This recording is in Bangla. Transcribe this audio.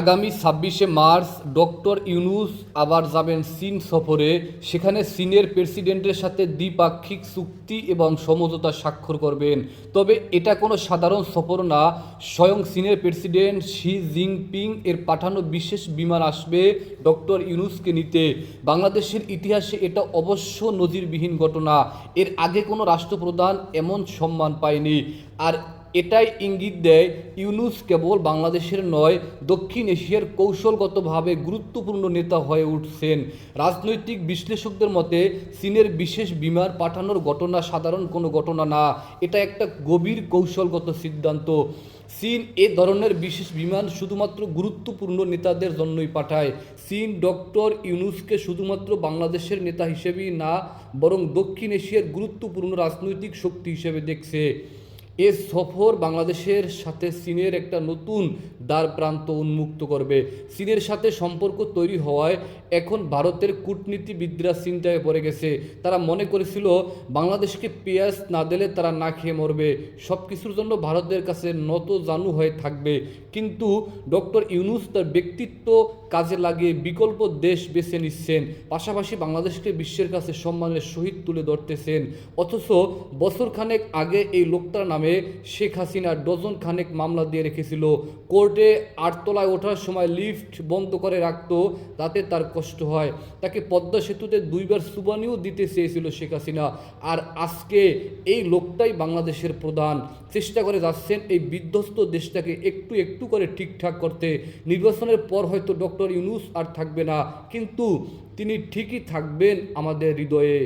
আগামী ছাব্বিশে মার্চ ডক্টর ইউনুস আবার যাবেন চীন সফরে। সেখানে চীনের প্রেসিডেন্টের সাথে দ্বিপাক্ষিক চুক্তি এবং সমঝোতা স্বাক্ষর করবেন। তবে এটা কোনো সাধারণ সফর না। স্বয়ং চীনের প্রেসিডেন্ট শি জিনপিং এর পাঠানো বিশেষ বিমান আসবে ডক্টর ইউনুসকে নিতে। বাংলাদেশের ইতিহাসে এটা অবশ্য নজিরবিহীন ঘটনা। এর আগে কোনো রাষ্ট্রপ্রধান এমন সম্মান পায়নি। আর এটাই ইঙ্গিত দেয় ইউনুস কেবল বাংলাদেশের নয়, দক্ষিণ এশিয়ার কৌশলগতভাবে গুরুত্বপূর্ণ নেতা হয়ে উঠছেন। রাজনৈতিক বিশ্লেষকদের মতে, চীনের বিশেষ বিমান পাঠানোর ঘটনা সাধারণ কোনো ঘটনা না, এটা একটা গভীর কৌশলগত সিদ্ধান্ত। চীন এ ধরনের বিশেষ বিমান শুধুমাত্র গুরুত্বপূর্ণ নেতাদের জন্যই পাঠায়। চীন ডক্টর ইউনুসকে শুধুমাত্র বাংলাদেশের নেতা হিসেবেই না, বরং দক্ষিণ এশিয়ার গুরুত্বপূর্ণ রাজনৈতিক শক্তি হিসেবে দেখছে। এ সফর বাংলাদেশের সাথে চীনের একটা নতুন দ্বার প্রান্ত উন্মুক্ত করবে। চীনের সাথে সম্পর্ক তৈরি হওয়ায় এখন ভারতের কূটনীতিবিদরা চিন্তায় পড়ে গেছে। তারা মনে করেছিল, বাংলাদেশকে পেঁয়াজ না দিলে তারা না খেয়ে মরবে। সব কিছুর জন্য ভারতের কাছে নত জানু হয়ে থাকবে। কিন্তু ডক্টর ইউনুস তার ব্যক্তিত্ব কাজে লাগিয়ে বিকল্প দেশ বেছে নিচ্ছেন। পাশাপাশি বাংলাদেশকে বিশ্বের কাছে সম্মানের সহিত তুলে ধরতেছেন। অথচ বছরখানেক আগে এই লোকটার নামে শেখ হাসিনা ডজন খানেক মামলা দিয়ে রেখেছিল। কোর্টে আটতলায় ওঠার সময় লিফট বন্ধ করে রাখতো, তাতে তার কষ্ট হয়। তাকে পদ্মা সেতুতে দুইবার সুবানিও দিতে চেয়েছিল শেখ হাসিনা। আর আজকে এই লোকটাই বাংলাদেশের প্রধান। চেষ্টা করে যাচ্ছেন এই বিধ্বস্ত দেশটাকে একটু একটু করে ঠিকঠাক করতে। নির্বাচনের পর হয়তো ডক্টর ইউনুস আর থাকবে না, কিন্তু তিনি ঠিকই থাকবেন আমাদের হৃদয়ে।